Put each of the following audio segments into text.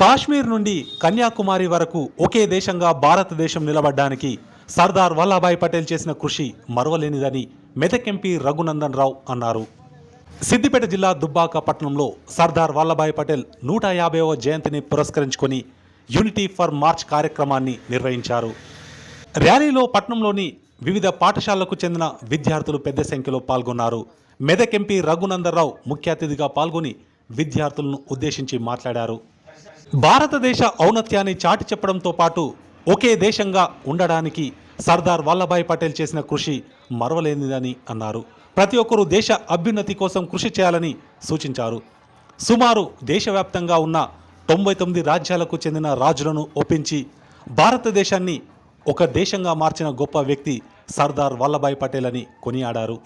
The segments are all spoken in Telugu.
కాశ్మీర్ నుండి కన్యాకుమారి వరకు ఒకే దేశంగా భారతదేశం నిలబడ్డానికి సర్దార్ వల్లభాయ్ పటేల్ చేసిన కృషి మరవలేనిదని మెదక్ ఎంపీ రఘునందన్ రావు అన్నారు. సిద్దిపేట జిల్లా దుబ్బాక పట్టణంలో సర్దార్ వల్లభాయ్ పటేల్ నూట యాభైవ జయంతిని పురస్కరించుకొని యూనిటీ ఫర్ మార్చ్ కార్యక్రమాన్ని నిర్వహించారు. ర్యాలీలో పట్నంలోని వివిధ పాఠశాలలకు చెందిన విద్యార్థులు పెద్ద సంఖ్యలో పాల్గొన్నారు. మెదక్ ఎంపీ రఘునందరావు ముఖ్య అతిథిగా పాల్గొని విద్యార్థులను ఉద్దేశించి మాట్లాడారు. భారతదేశ ఔన్నత్యాన్ని చాటి చెప్పడంతో పాటు ఒకే దేశంగా ఉండడానికి సర్దార్ వల్లభాయ్ పటేల్ చేసిన కృషి మరవలేనిదని అన్నారు. ప్రతి ఒక్కరూ దేశ అభ్యున్నతి కోసం కృషి చేయాలని సూచించారు. సుమారు దేశవ్యాప్తంగా ఉన్న తొంభై తొమ్మిది రాజ్యాలకు చెందిన రాజులను ఒప్పించి భారతదేశాన్ని ఒక దేశంగా మార్చిన గొప్ప వ్యక్తి సర్దార్ వల్లభాయ్ పటేల్ అని కొనియాడారు.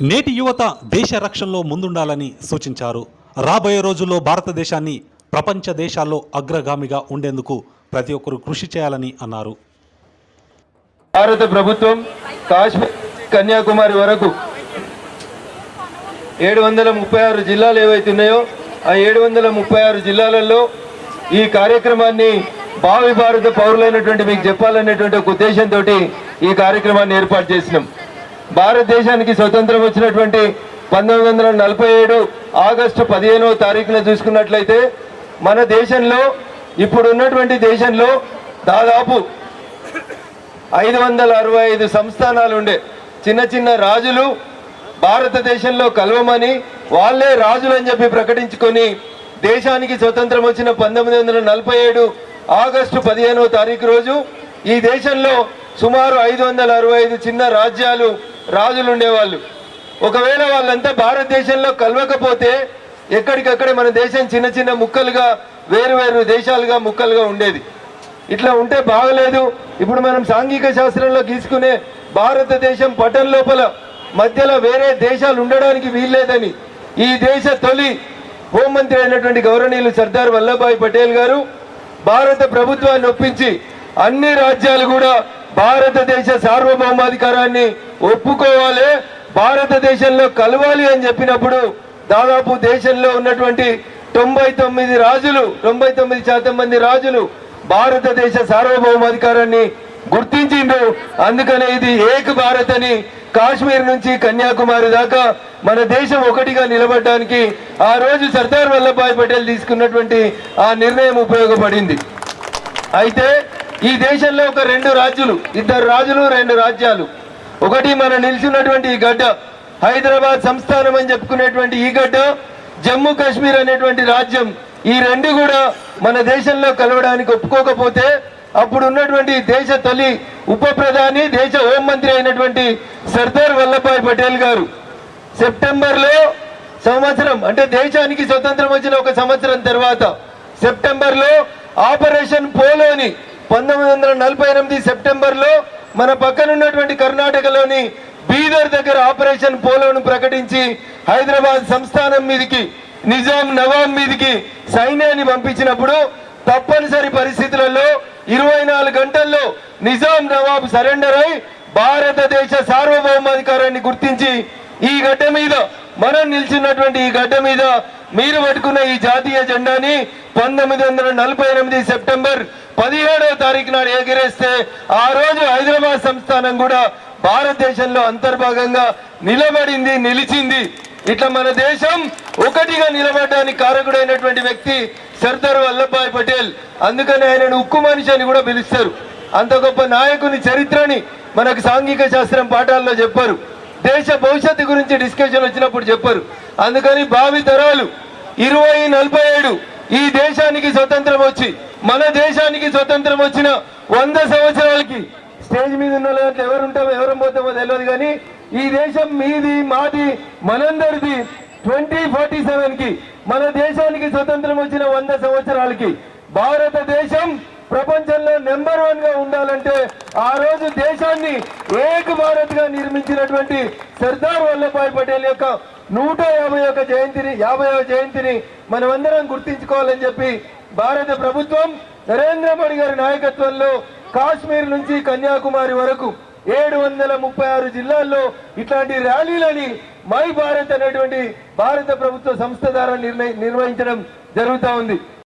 నేటి యువత దేశ రక్షణలో ముందుండాలని సూచించారు. రాబోయే రోజుల్లో భారతదేశాన్ని ప్రపంచ దేశాల్లో అగ్రగామిగా ఉండేందుకు ప్రతి ఒక్కరూ కృషి చేయాలని అన్నారు. భారత ప్రభుత్వం కాశ్మీర్ కన్యాకుమారి వరకు ఏడు వందల ముప్పై ఆరు జిల్లాలు ఏవైతే ఉన్నాయో ఆ ఏడు వందల ముప్పై ఆరు జిల్లాలలో ఈ కార్యక్రమాన్ని భావి భారత పౌరులైనటువంటి మీకు చెప్పాలనేటువంటి ఒక ఉద్దేశంతో ఈ కార్యక్రమాన్ని ఏర్పాటు చేసినాం. భారతదేశానికి స్వతంత్రం వచ్చినటువంటి పంతొమ్మిది వందల నలభై ఏడు ఆగస్టు పదిహేనవ తారీఖున చూసుకున్నట్లయితే మన దేశంలో ఇప్పుడు ఉన్నటువంటి దేశంలో దాదాపు ఐదు వందల అరవై ఐదు సంస్థానాలు ఉండే చిన్న చిన్న రాజులు భారతదేశంలో కలవమని వాళ్ళే రాజులు అని చెప్పి ప్రకటించుకొని దేశానికి స్వతంత్రం వచ్చిన పంతొమ్మిది వందల నలభై ఏడు ఆగస్టు పదిహేనవ తారీఖు రోజు ఈ దేశంలో సుమారు ఐదు వందల అరవై ఐదు చిన్న రాజ్యాలు రాజులు ఉండేవాళ్ళు ఒకవేళ వాళ్ళంతా భారతదేశంలో కలవకపోతే ఎక్కడికక్కడే మన దేశం చిన్న చిన్న ముక్కలుగా వేరు వేరు దేశాలుగా ముక్కలుగా ఉండేది. ఇట్లా ఉంటే బాగలేదు. ఇప్పుడు మనం సాంఘిక శాస్త్రంలో గీసుకునే భారతదేశం పటం లోపల మధ్యలో వేరే దేశాలు ఉండడానికి వీల్లేదని ఈ దేశ తొలి హోంమంత్రి అయినటువంటి గౌరవనీయులు సర్దార్ వల్లభాయ్ పటేల్ గారు భారత ప్రభుత్వాన్ని ఒప్పించి అన్ని రాజ్యాలు కూడా భారతదేశ సార్వభౌమాధికారాన్ని ఒప్పుకోవాలి భారతదేశంలో కలవాలి అని చెప్పినప్పుడు దాదాపు దేశంలో ఉన్నటువంటి తొంభై తొమ్మిది రాజులు తొంభై తొమ్మిది శాతం మంది రాజులు భారతదేశ సార్వభౌమాధికారాన్ని గుర్తించిండు అందుకనే ఇది ఏక్ భారత్ అని కాశ్మీర్ నుంచి కన్యాకుమారి దాకా మన దేశం ఒకటిగా నిలబడడానికి ఆ రోజు సర్దార్ వల్లభాయ్ పటేల్ తీసుకున్నటువంటి ఆ నిర్ణయం ఉపయోగపడింది. అయితే ఈ దేశంలో ఒక రెండు రాజ్యులు ఇద్దరు రాజులు రెండు రాజ్యాలు. ఒకటి మన నిలిచినటువంటి గడ్డ హైదరాబాద్ సంస్థానం అని చెప్పుకునేటువంటి ఈ గడ్డ జమ్మూ కాశ్మీర్ అనేటువంటి రాజ్యం ఈ రెండు కూడా మన దేశంలో కలవడానికి ఒప్పుకోకపోతే అప్పుడు ఉన్నటువంటి దేశ తొలి ఉప ప్రధాని దేశ హోంమంత్రి అయినటువంటి సర్దార్ వల్లభాయ్ పటేల్ గారు సెప్టెంబర్లో సంవత్సరం అంటే దేశానికి స్వతంత్రం వచ్చిన ఒక సంవత్సరం తర్వాత సెప్టెంబర్లో ఆపరేషన్ పోలోని పంతొమ్మిది వందల నలభై ఎనిమిది సెప్టెంబర్లో మన పక్కన ఉన్నటువంటి కర్ణాటకలోని బీదర్ దగ్గర ఆపరేషన్ పోలోను ప్రకటించి హైదరాబాద్ సంస్థానం మీదికి నిజాం నవాబ్ మీదికి సైన్యాన్ని పంపించినప్పుడు తప్పనిసరి పరిస్థితులలో ఇరవై నాలుగు గంటల్లో నిజాం నవాబ్ సరెండర్ అయి భారతదేశ సార్వభౌమాధికారాన్ని గుర్తించి ఈ గడ్డ మీద మనం నిలిచినటువంటి ఈ గడ్డ మీద మీరు పట్టుకున్న ఈ జాతీయ జెండాని పంతొమ్మిది వందల నలభై ఎనిమిది సెప్టెంబర్ పదిహేడవ తారీఖు నాడు ఎగిరేస్తే ఆ రోజు హైదరాబాద్ సంస్థానం కూడా భారతదేశంలో అంతర్భాగంగా నిలబడింది నిలిచింది. ఇట్లా మన దేశం ఒకటిగా నిలబడడానికి కారకుడైనటువంటి వ్యక్తి సర్దార్ వల్లభాయ్ పటేల్. అందుకని ఆయనను ఉక్కు మనిషి అని కూడా పిలుస్తారు. అంత గొప్ప నాయకుని చరిత్రని మనకు సాంఘిక శాస్త్రం పాఠాల్లో చెప్పారు. దేశ భవిష్యత్తు గురించి డిస్కషన్ వచ్చినప్పుడు చెప్పారు. అందుకని భావి తరాలు ఇరవై నలభై ఏడు ఈ దేశానికి స్వతంత్రం వచ్చి మన దేశానికి స్వతంత్రం వచ్చిన వంద సంవత్సరాలకి స్టేజ్ మీద ఉన్న వాళ్ళు ఎవరు ఉంటామో ఎవరు పోతామో తెలియదు కానీ ఈ దేశం మీది మాది మనందరిది ట్వంటీ ఫార్టీ సెవెన్కి మన దేశానికి స్వతంత్రం వచ్చిన వంద సంవత్సరాలకి. భారతదేశం ప్రపంచంలో నెంబర్ వన్గా ఉండాలంటే ఆ రోజు దేశాన్ని ఏక భారత్గా నిర్మించినటువంటి సర్దార్ వల్లభాయ్ పటేల్ యొక్క నూట యాభై ఒక జయంతిని యాభైవ జయంతిని మనమందరం గుర్తించుకోవాలని చెప్పి భారత ప్రభుత్వం నరేంద్ర మోడీ గారి నాయకత్వంలో కాశ్మీర్ నుంచి కన్యాకుమారి వరకు ఏడు వందల ముప్పై ఆరు జిల్లాల్లో ఇట్లాంటి ర్యాలీలని మై భారత్ అనేటువంటి భారత ప్రభుత్వ సంస్థ ద్వారా నిర్ణయి నిర్వహించడం జరుగుతా ఉంది.